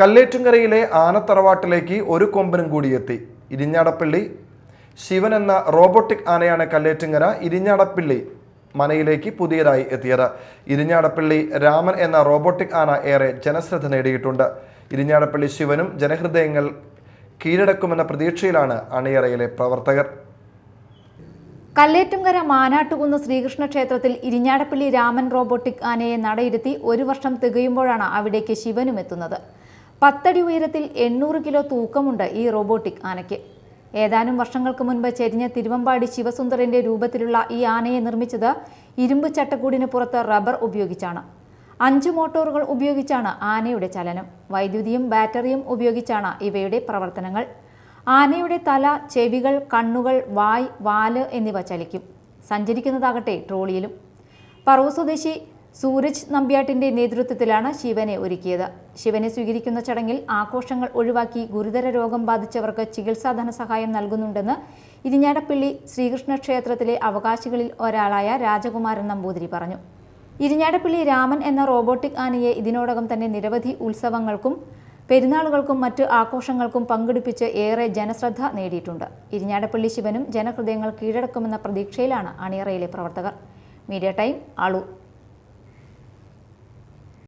കല്ലേറ്റുങ്കരയിലെ ആനത്തറവാട്ടിലേക്ക് ഒരു കൊമ്പനും കൂടി എത്തി. ഇരിഞ്ഞാടപ്പള്ളി. ശിവൻ എന്ന റോബോട്ടിക് ആനയാണ് കല്ലേറ്റുംകര ഇരിഞ്ഞാടപ്പള്ളി മനയിലേക്ക് പുതിയതായി എത്തിയത്. ഇരിഞ്ഞാടപ്പള്ളി രാമൻ എന്ന റോബോട്ടിക് ആന ഏറെ ജനശ്രദ്ധ നേടിയിട്ടുണ്ട്. ഇരിഞ്ഞാടപ്പള്ളി ശിവനും ജനഹൃദയങ്ങൾ കീഴടക്കുമെന്ന പ്രതീക്ഷയിലാണ് അണിയറയിലെ പ്രവർത്തകർ. കല്ലേറ്റുംകര മാനാട്ടുകുന്ന് ശ്രീകൃഷ്ണ ക്ഷേത്രത്തിൽ ഇരിഞ്ഞാടപ്പള്ളി രാമൻ റോബോട്ടിക് ആനയെ നടയിരുത്തി ഒരു വർഷം തികയുമ്പോഴാണ് അവിടേക്ക് ശിവനും എത്തുന്നത്. പത്തടി ഉയരത്തിൽ എണ്ണൂറ് കിലോ തൂക്കമുണ്ട് ഈ റോബോട്ടിക് ആനയ്ക്ക്. ഏതാനും വർഷങ്ങൾക്ക് മുൻപ് ചെരിഞ്ഞ തിരുവമ്പാടി ശിവസുന്ദറിന്റെ രൂപത്തിലുള്ള ഈ ആനയെ നിർമ്മിച്ചത് ഇരുമ്പ് ചട്ടക്കൂടിന് പുറത്ത് റബ്ബർ ഉപയോഗിച്ചാണ്. അഞ്ച് മോട്ടോറുകൾ ഉപയോഗിച്ചാണ് ആനയുടെ ചലനം. വൈദ്യുതിയും ബാറ്ററിയും ഉപയോഗിച്ചാണ് ഇവയുടെ പ്രവർത്തനങ്ങൾ. ആനയുടെ തല ചെവികൾ കണ്ണുകൾ വായ് വാൽ എന്നിവ ചലിക്കും. സഞ്ചരിക്കുന്നതാകട്ടെ ട്രോളിയിലും. പറവൂർ സ്വദേശി സൂരജ് നമ്പ്യാട്ടിന്റെ നേതൃത്വത്തിലാണ് ശിവനെ ഒരുക്കിയത്. ശിവനെ സ്വീകരിക്കുന്ന ചടങ്ങിൽ ആഘോഷങ്ങൾ ഒഴിവാക്കി ഗുരുതര രോഗം ബാധിച്ചവർക്ക് ചികിത്സാ ധനസഹായം നൽകുന്നുണ്ടെന്ന് ഇരിഞ്ഞാടപ്പള്ളി ശ്രീകൃഷ്ണ ക്ഷേത്രത്തിലെ അവകാശികളിൽ ഒരാളായ രാജകുമാരൻ നമ്പൂതിരി പറഞ്ഞു. ഇരിഞ്ഞാടപ്പള്ളി രാമൻ എന്ന റോബോട്ടിക് ആനയെ ഇതിനോടകം തന്നെ നിരവധി ഉത്സവങ്ങൾക്കും പെരുന്നാളുകൾക്കും മറ്റ് ആഘോഷങ്ങൾക്കും പങ്കെടുപ്പിച്ച് ഏറെ ജനശ്രദ്ധ നേടിയിട്ടുണ്ട്. ഇരിഞ്ഞാടപ്പള്ളി ശിവനും ജനഹൃദയങ്ങൾ കീഴടക്കുമെന്ന പ്രതീക്ഷയിലാണ് അണിയറയിലെ പ്രവർത്തകർ. Media time Aloor.